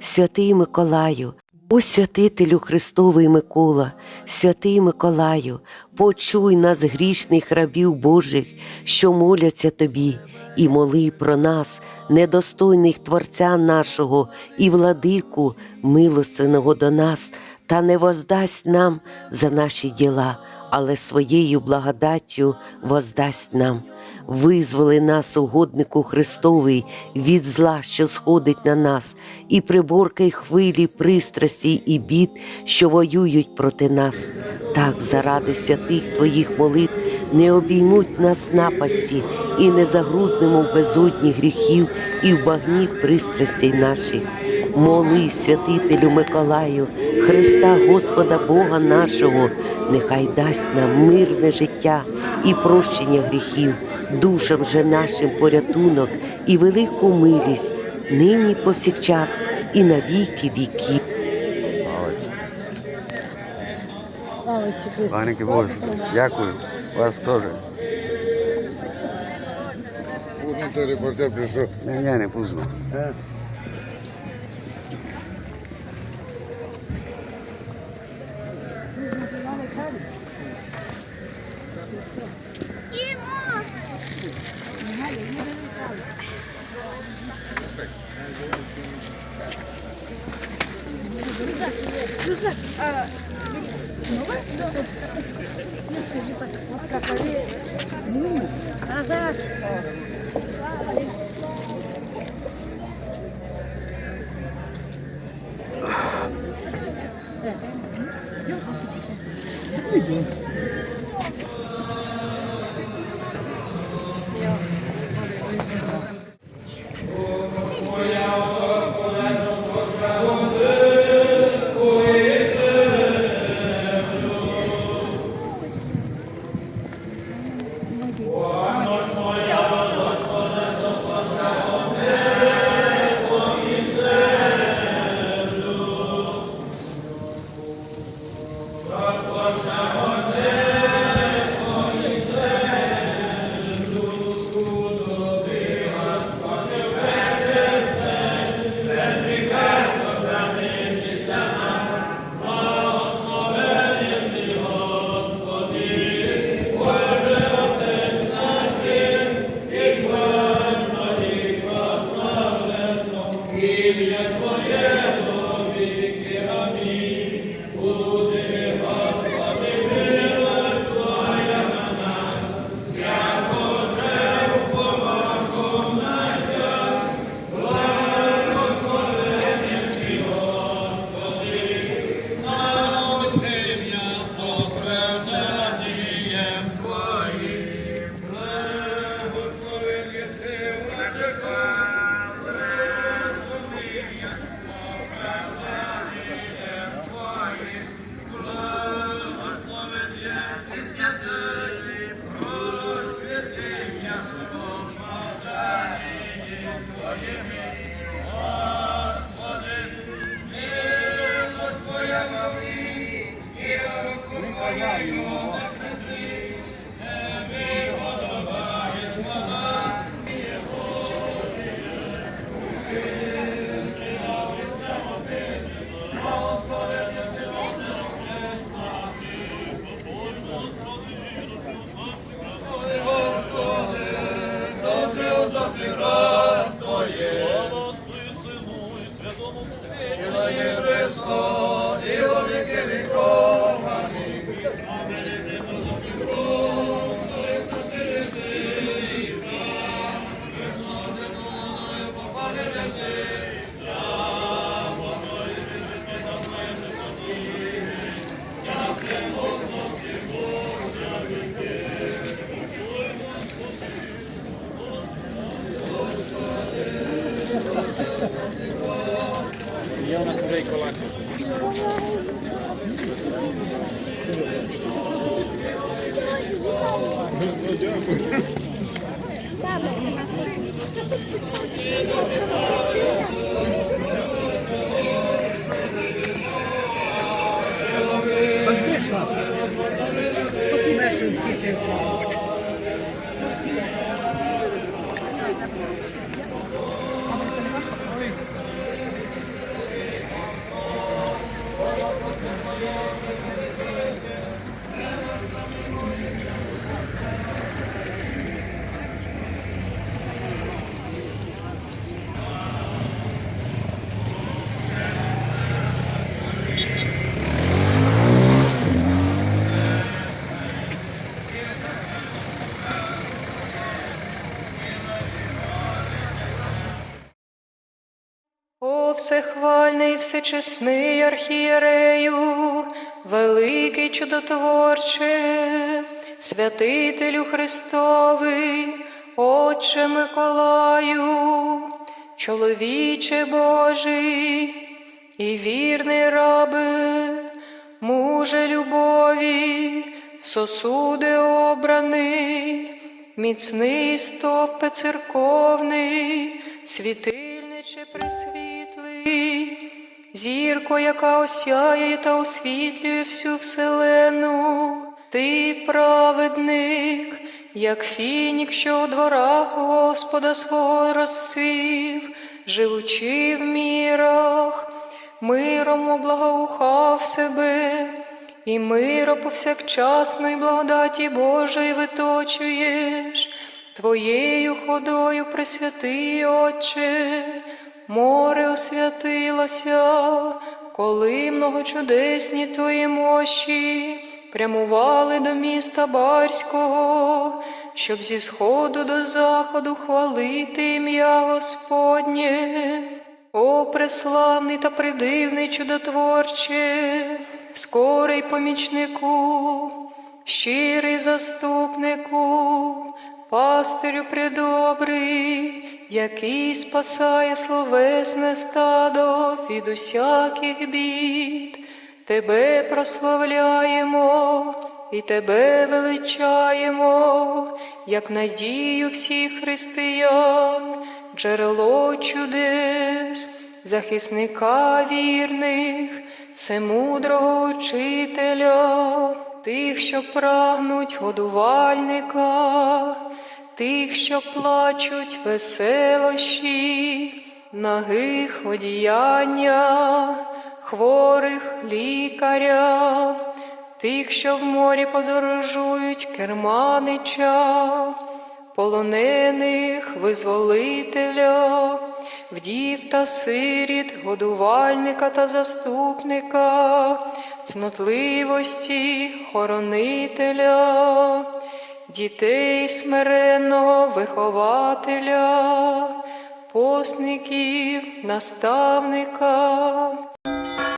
святий Миколаю, о святителю Христовий Микола, святий Миколаю, почуй нас, грішних рабів Божих, що моляться тобі, і моли про нас, недостойних Творця нашого, і владику, милостивного до нас, та не воздасть нам за наші діла, але своєю благодаттю воздасть нам. Визволи нас, угоднику Христовий, від зла, що сходить на нас, і приборкай хвилі пристрасті і бід, що воюють проти нас. Так, заради святих Твоїх молитв не обіймуть нас напасті, і не загрузнемо в безодні гріхів і в багні пристрастей наших. Моли, святителю Миколаю, Христа Господа Бога нашого, нехай дасть нам мирне життя і прощення гріхів, душам же нашим порятунок і велику милість, нині повсякчас і на віки віків. Ісусу Паники Боже, дякую. Вас теж. Репортер прийшов. Ні, ні, не пізно. Назад. Твоє до віки. Амінь. Є у нас вже і колаки. Дякую. Всехвальний, всечесний архієрею, великий чудотворче, святителю Христовий, Отче Миколаю, чоловіче Божий і вірний рабе, муже любові, сосуде обраний, міцний стовпе церковний, пресвітлий, зірко, яка осяє та освітлює всю вселену, ти праведник, як фінік, що у дворах Господа свого розцвів, живучи в мірах, миром облагоухав себе, і миро повсякчасної благодаті Божої виточуєш, Твоєю ходою, Пресвятий Отче, море освятилося, коли многочудесні Твої мощі прямували до міста Барського, щоб зі сходу до заходу хвалити ім'я Господнє. О, преславний та придивний чудотворче, скорий помічнику, щирий заступнику, пастирю придобрий, який спасає словесне стадо від усяких бід. Тебе прославляємо і тебе величаємо, як надію всіх християн, джерело чудес, захисника вірних, всемудрого учителя, тих, що прагнуть годувальника, тих, що плачуть веселощі, нагих одіяння, хворих лікаря, тих, що в морі подорожують керманича, полонених визволителя, вдів та сиріт, годувальника та заступника, цнотливості, хоронителя, дітей смиренного вихователя, посників, наставника,